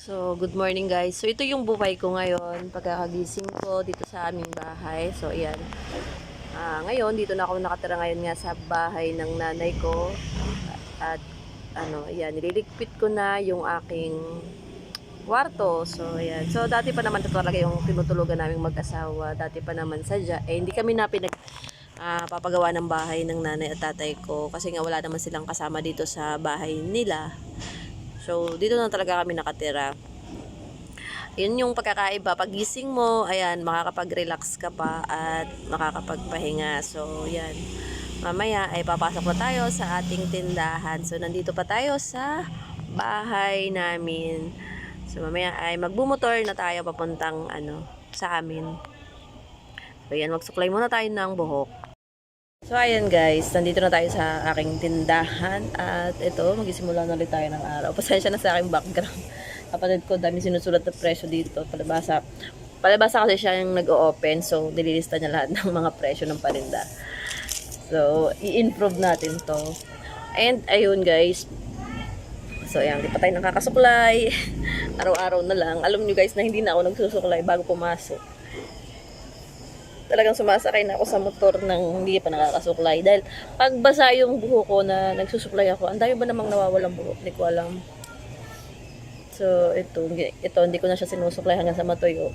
So, good morning guys. So, ito yung buhay ko ngayon. Pagkakagising ko dito sa aming bahay. So, ayan. Ah, ngayon, dito na ako nakatira ngayon nga sa bahay ng nanay ko. At, ano, ayan, nililigpit ko na yung aking kwarto. So, ayan. So, dati pa naman ito talaga yung tinutulugan naming mag-asawa. Dati pa naman sadya. Eh, hindi kami na pinag ah, papagawa ng bahay ng nanay at tatay ko. Kasi nga wala naman silang kasama dito sa bahay nila. So, dito na talaga kami nakatira. Yun yung pagkakaiba. Pagising mo, ayan, makakapag-relax ka pa at makakapagpahinga. So, yan. Mamaya ay papasok na tayo sa ating tindahan. So, nandito pa tayo sa bahay namin. So, mamaya ay magbumotor na tayo papuntang ano, sa amin. So, yan, magsuklay muna tayo ng buhok. So, ayan guys, nandito na tayo sa aking tindahan at ito, magisimula na ulit tayo ng araw. Pasensya na sa aking background. Kapatid ko, dami sinusulat na presyo dito. Palabasa, palabasa kasi siya yung nag-o-open, so nililista niya lahat ng mga presyo ng parinda. So, i-improve natin to. And, ayun guys, So, ayan, di pa tayo nakakasuklay. Araw-araw na lang. Alam nyo guys na hindi na ako nagsusuklay bago pumasok talagang sumasakay na ako sa motor nang hindi pa nakakasuklay. Dahil pag basa yung buho ko na nagsusuklay ako, ang dami ba namang nawawalang buho? Hindi ko alam. So, ito, ito, hindi ko na siya sinusuklay hanggang sa matuyo.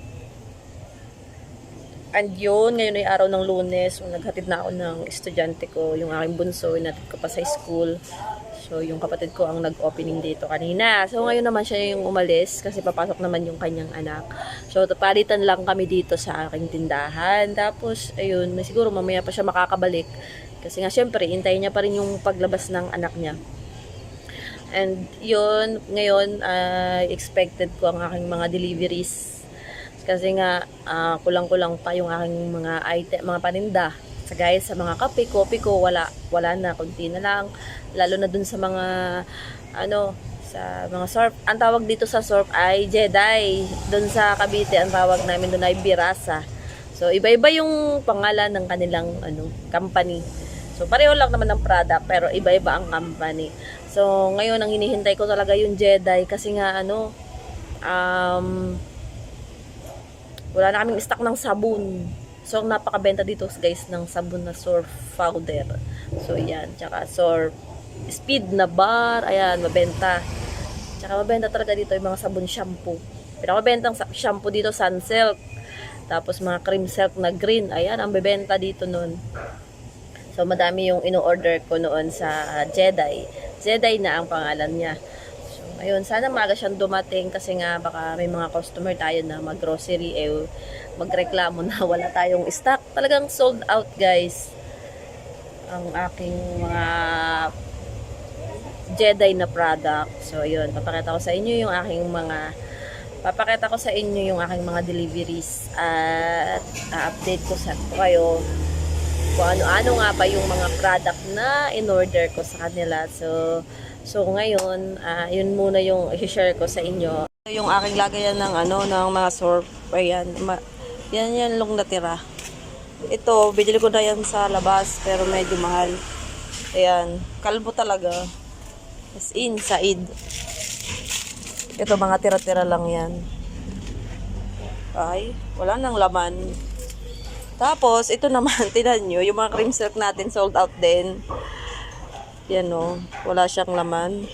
And yun, ngayon ay araw ng lunes, so naghatid na ako ng estudyante ko, yung aking bunso, inatid ko pa sa school. So, yung kapatid ko ang nag-opening dito kanina. So, ngayon naman siya yung umalis kasi papasok naman yung kanyang anak. So, palitan lang kami dito sa aking tindahan. Tapos, ayun, siguro mamaya pa siya makakabalik. Kasi nga, syempre, intayin niya pa rin yung paglabas ng anak niya. And yun, ngayon, ah, expected ko ang aking mga deliveries. Kasi nga, ah, kulang-kulang pa yung aking mga item, mga paninda. Sa guys, sa mga kape, kopi ko, wala, wala na, konti na lang. Lalo na dun sa mga, ano, sa mga surf. Ang tawag dito sa surf ay Jedi. Dun sa Cavite, ang tawag namin dun ay Birasa. So, iba-iba yung pangalan ng kanilang, ano, company. So, pareho lang naman ng product, pero iba-iba ang company. So, ngayon, ang hinihintay ko talaga yung Jedi kasi nga, ano, um, wala na kaming stock ng sabon. So, ang napakabenta dito guys ng sabon na surf powder. So, yan. Tsaka surf speed na bar. Ayan, mabenta. Tsaka mabenta talaga dito yung mga sabon shampoo. Pinakamabentang sa- shampoo dito, Sunsilk. Tapos mga cream silk na green. Ayan, ang bebenta dito nun. So, madami yung ino-order ko noon sa Jedi. Jedi na ang pangalan niya. Ayun, sana maaga siyang dumating kasi nga baka may mga customer tayo na mag-grocery eh magreklamo na wala tayong stock. Talagang sold out, guys. Ang aking mga Jedi na product. So, ayun, papakita ko sa inyo yung aking mga papakita ko sa inyo yung aking mga deliveries at update ko sa kayo kung ano-ano nga pa yung mga product na in-order ko sa kanila. So, so ngayon, ah, yun muna yung i-share ko sa inyo. Yung aking lagayan ng ano, ng mga surf, ayan, ma- yan yan long natira. Ito, binili ko na yan sa labas, pero medyo mahal. Ayan, kalbo talaga. As in, said. Ito, mga tira-tira lang yan. Ay, wala nang laman. Tapos, ito naman, tinan nyo, yung mga cream silk natin sold out din. Yan o, wala siyang laman.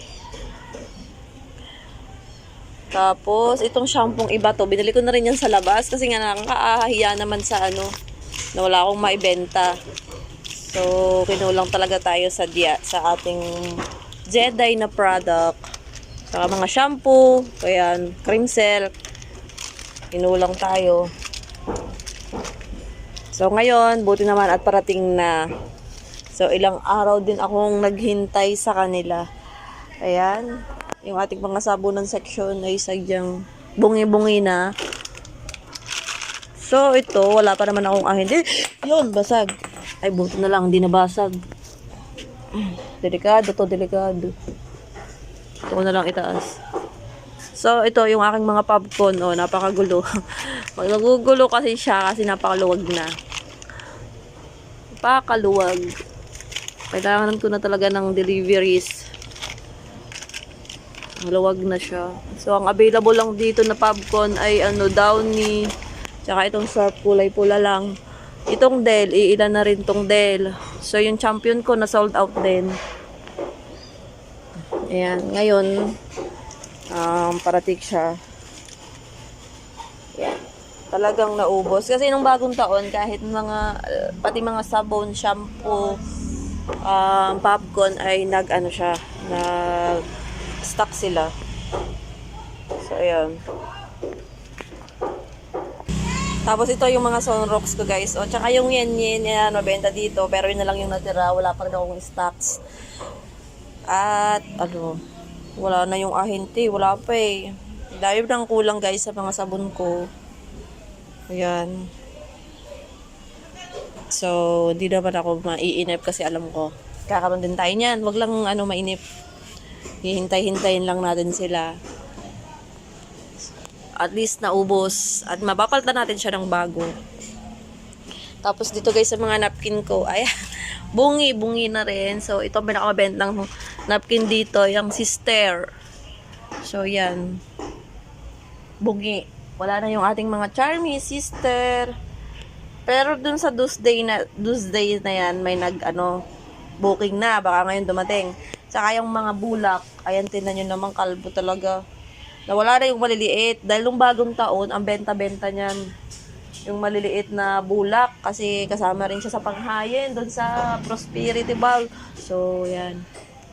Tapos, itong shampoo iba to, binili ko na rin yan sa labas kasi nga nakakahiya naman sa ano, na wala akong maibenta. So, kinulang talaga tayo sa dia, sa ating Jedi na product. Saka mga shampoo, ayan, cream silk. Kinulang tayo. So, ngayon, buti naman at parating na. So, ilang araw din akong naghintay sa kanila. Ayan. Yung ating mga sabunan section ay sadyang bungi-bungi na. So, ito, wala pa naman akong ahin. Eh, yun, basag. Ay, buti na lang, hindi nabasag. Delikado to, delikado. Ito ko na lang itaas. So, ito yung aking mga popcorn. Oh, napakagulo. Pag nagugulo kasi siya kasi napakaluwag na. Napakaluwag. Kailangan ko na talaga ng deliveries. Maluwag na siya. So, ang available lang dito na popcorn ay ano, Downy. Tsaka itong sharp kulay pula lang. Itong Dell, iilan na rin tong Dell. So, yung champion ko na sold out din. Ayan. Ngayon, um, parating siya. Talagang naubos. Kasi nung bagong taon, kahit mga, uh, pati mga sabon, shampoo, um, popcorn ay nag, ano siya, nag, stock sila. So, ayan. Tapos ito yung mga sunrocks ko guys. O, tsaka yung yen yen, yan, mabenta dito. Pero yun na lang yung natira. Wala pa rin akong stocks. At, ano, wala na yung ahente. Wala pa eh. Dahil nang kulang guys sa mga sabon ko. Ayan. So, hindi naman ako maiinip kasi alam ko. Kakaroon din tayo niyan. Wag lang ano mainip. Hihintay-hintayin lang natin sila. At least naubos. At mapapalitan natin siya ng bago. Tapos dito guys sa mga napkin ko, ay bungi, bungi na rin. So ito ang pinakamabent ng napkin dito, yung sister. So yan. Bungi. Wala na yung ating mga charmy sister. Pero dun sa Tuesday na Tuesday na yan, may nag ano booking na, baka ngayon dumating. Saka yung mga bulak, ayan tinan nyo naman kalbo talaga. Nawala na yung maliliit. Dahil nung bagong taon, ang benta-benta niyan, yung maliliit na bulak. Kasi kasama rin siya sa panghayin, doon sa prosperity ball. So, yan.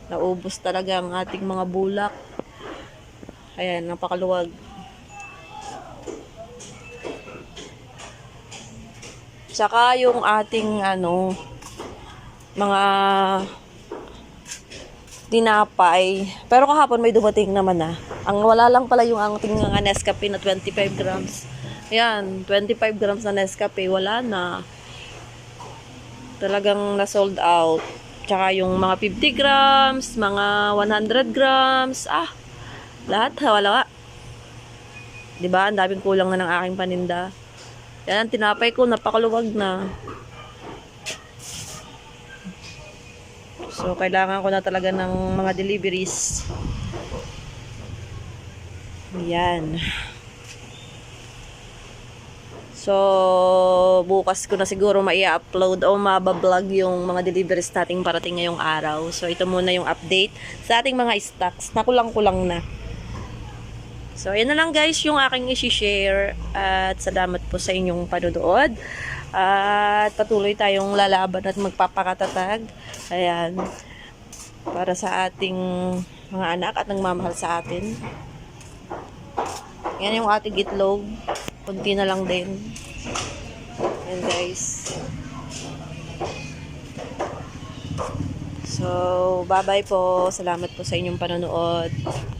Naubos talaga ang ating mga bulak. Ayan, napakaluwag. Tsaka yung ating ano, mga tinapay. Pero kahapon may dumating naman na. Ang wala lang pala yung ating mga Nescafe na 25 grams. Ayan, 25 grams na Nescafe, wala na. Talagang na sold out. Tsaka yung mga 50 grams, mga 100 grams, ah, lahat wala. 'Di ba? Ang daming kulang na ng aking paninda. Yan ang tinapay ko, napakaluwag na. So, kailangan ko na talaga ng mga deliveries. Yan. So, bukas ko na siguro mai-upload o mabablog yung mga deliveries nating parating ngayong araw. So, ito muna yung update sa ating mga stocks. Nakulang-kulang na. So, yan na lang guys yung aking isi-share. At salamat po sa inyong panonood. At patuloy tayong lalaban at magpapakatatag. Ayan. Para sa ating mga anak at nagmamahal sa atin. Yan yung ating itlog. Kunti na lang din. Yan guys. So, bye-bye po. Salamat po sa inyong panonood.